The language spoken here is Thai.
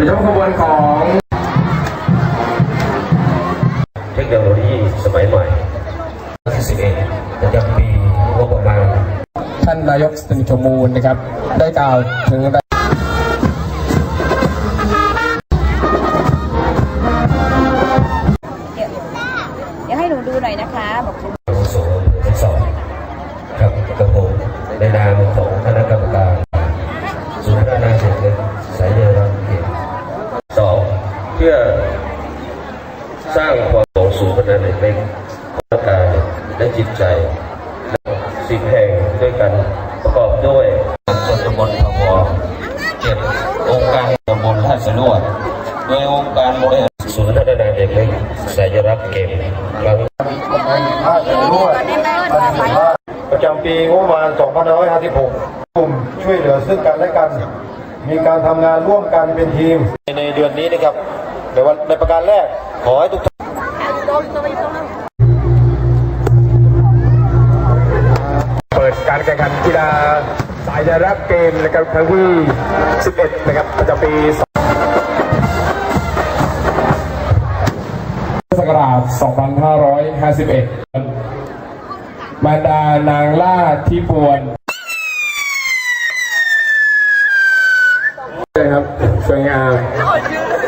โดยเฉพาะขบวนของเทคโนโลยีสมัยใหม่41ประจำปีงบประมาณท่านนายกสติชมูลนะครับ ได้กล่าวถึงเดี๋ยวเดี๋ยวให้หนูดูหน่อยนะคะบอกคุณอาวุโสที่สองครับกับผมในนามของคณะกรรมการ พื่อสร้างความของศูนย์พัฒนาเด็กเล็กร่างกายและจิตใจสิ่งแห่งด้วยกันประกอบด้วยส่วนตำบลพะวอเจ็ดองค์การตำบลท่าสะลวดโดยองค์การบริหารศูนย์พัฒนาเด็กเล็กสายรักเก็บครั้งประจำปีงบประมาณ 2556กลุ่มช่วยเหลือซึ่งกันและกัน มีการทำงานร่วมกันเป็นทีม ในเดือนนี้นะครับ ในวันในประการแรกขอให้ทุกท่านเปิดการแข่งขันกีฬาสายรับเกมนะครับครั้งที่ 11 นะครับประจำปีศักราช 2551 มารดานางล่าที่ปวนนะครับสวยงาม